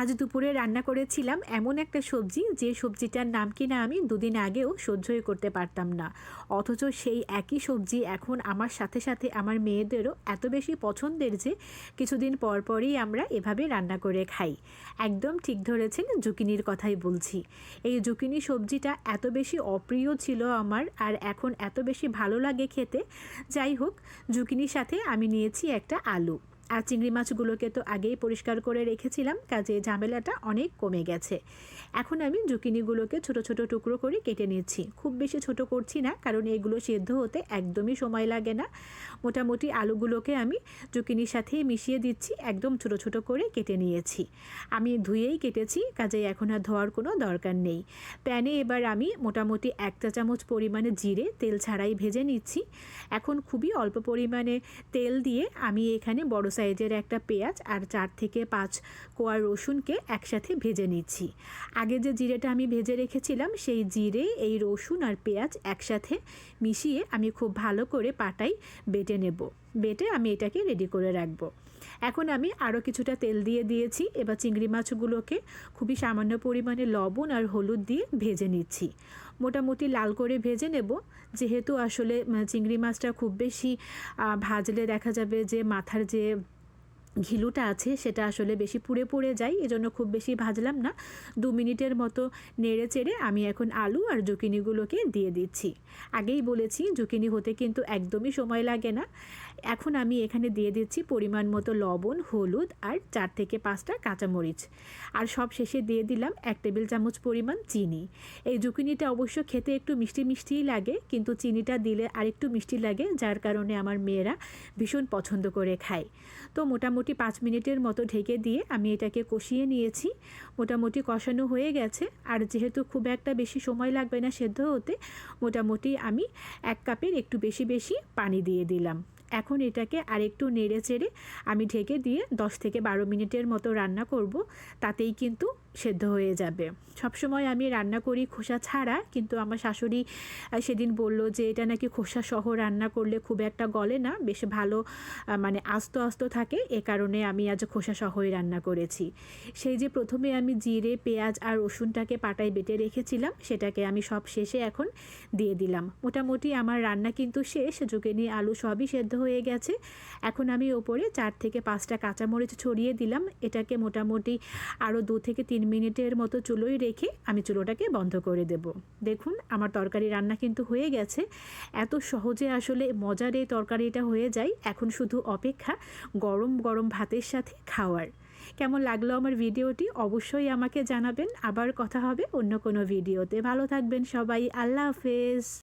আজ দুপুরে রান্না করেছিলাম এমন একটা সবজি, যে সবজিটার নাম কিনা আমি দুদিন আগেও সহ্যই করতে পারতাম না। অথচ সেই একই সবজি এখন আমার সাথে সাথে আমার মেয়েদেরও এত বেশি পছন্দের যে, কিছুদিন পর পরই আমরা এভাবে রান্না করে খাই। একদম ঠিক ধরেছেন জুকিনির কথাই বলছি। এই জুকিনি সবজিটা এত বেশি অপ্রিয় ছিল আমার, আর এখন এত বেশি ভালো লাগে খেতে। যাই হোক, জুকিনির সাথে আমি নিয়েছি একটা আলু। আর চিংড়ি মাছগুলোকে তো আগেই পরিষ্কার করে রেখেছিলাম, কাজে ঝামেলাটা অনেক কমে গেছে। এখন আমি জুকিনিগুলোকে ছোট ছোট টুকরো করে কেটে নিচ্ছি। খুব বেশি ছোট করছি না, কারণ এগুলো সেদ্ধ হতে একদমই সময় লাগে না। মোটামুটি আলুগুলোকে আমি জুকিনির সাথে মিশিয়ে দিচ্ছি, একদম ছোট ছোট করে কেটে নিয়েছি। আমি ধুয়েই কেটেছি, কাজে এখন আর ধোয়ার কোনো দরকার নেই। প্যানে এবার আমি মোটামুটি এক চা চামচ পরিমাণে জিরে, তেল ছাড়াই ভেজে নিচ্ছি। এখন খুবই অল্প পরিমাণে তেল দিয়ে আমি এখানে বড় সাইজের একটা পেঁয়াজ আর চার থেকে পাঁচ কোয়া রসুনকে একসাথে ভেজে নিচ্ছি। আগে যে জিরেটা আমি ভেজে রেখেছিলাম, সেই জিরে এই রসুন আর পেঁয়াজ একসাথে মিশিয়ে আমি খুব ভালো করে পাটাই বেটে নেব। বেটে আমি এটাকে রেডি করে রাখব। এখন আমি আরও কিছুটা তেল দিয়ে দিয়েছি। এবার চিংড়ি মাছগুলোকে খুবই সামান্য পরিমাণে লবণ আর হলুদ দিয়ে ভেজে নিচ্ছি। মোটামুটি লাল করে ভেজে নেব। যেহেতু আসলে চিংড়ি মাছটা খুব বেশি ভাজলে দেখা যাবে যে মাথার যে ঘিলুটা আছে, সেটা আসলে বেশি পুড়ে পুড়ে যায়, এজন্য খুব বেশি ভাজলাম না। দু মিনিটের মতো নেড়ে চেড়ে আমি এখন আলু আর জুকিনিগুলোকে দিয়ে দিচ্ছি। আগেই বলেছি, জুকিনি হতে কিন্তু একদমই সময় লাগে না। এখন আমি এখানে দিয়ে দিচ্ছি পরিমাণ মতো লবণ, হলুদ আর চার থেকে পাঁচটা কাঁচামরিচ। আর সব শেষে দিয়ে দিলাম এক টেবিল চামচ পরিমাণ চিনি। এই জুকিনিটা অবশ্য খেতে একটু মিষ্টি মিষ্টিই লাগে, কিন্তু চিনিটা দিলে আরেকটু মিষ্টি লাগে, যার কারণে আমার মেয়েরা ভীষণ পছন্দ করে খায়। তো মোটামুটি মোটামুটি পাঁচ মিনিটের মতো ঢেকে দিয়ে আমি এটাকে কষিয়ে নিয়েছি। মোটামুটি কষানো হয়ে গেছে। আর যেহেতু খুব একটা বেশি সময় লাগবে না সেদ্ধ হতে, মোটামুটি আমি এক কাপের একটু বেশি বেশি পানি দিয়ে দিলাম। এখন এটাকে আরেকটু নেড়ে চেড়ে আমি ঢেকে দিয়ে দশ থেকে বারো মিনিটের মতো রান্না করব। তাতেই কিন্তু সেদ্ধ হয়ে যাবে। সবসময় আমি রান্না করি খোসা ছাড়া, কিন্তু আমার শাশুড়ি সেদিন বলল যে এটা নাকি খোসা সহ রান্না করলে খুব একটা গলে না, বেশ ভালো মানে আস্ত আস্ত থাকে, এ কারণে আমি আজ খোসা সহই রান্না করেছি। সেই যে প্রথমে আমি জিরে, পেঁয়াজ আর রসুনটাকে পাটায় বেটে রেখেছিলাম, সেটাকে আমি সব শেষে এখন দিয়ে দিলাম। মোটামুটি আমার রান্না কিন্তু শেষ জুকেনি আলু সবই সেদ্ধ হয়ে গেছে। এখন আমি ওপরে চার থেকে পাঁচটা কাঁচামরিচ ছড়িয়ে দিলাম, এটাকে মোটামুটি আরও দু থেকে তিন মিনিটের মতো চুলোই রেখে আমি চুলোটাকে বন্ধ করে দেব। দেখুন, আমার তরকারি রান্না কিন্তু হয়ে গেছে। এত সহজে আসলে মজার এই তরকারিটা হয়ে যায়। এখন শুধু অপেক্ষা গরম গরম ভাতের সাথে খাওয়ার। কেমন লাগল আমার ভিডিওটি অবশ্যই আমাকে জানাবেন। আবার কথা হবে অন্য কোনো ভিডিওতে। ভালো থাকবেন সবাই। আল্লাহ হাফেজ।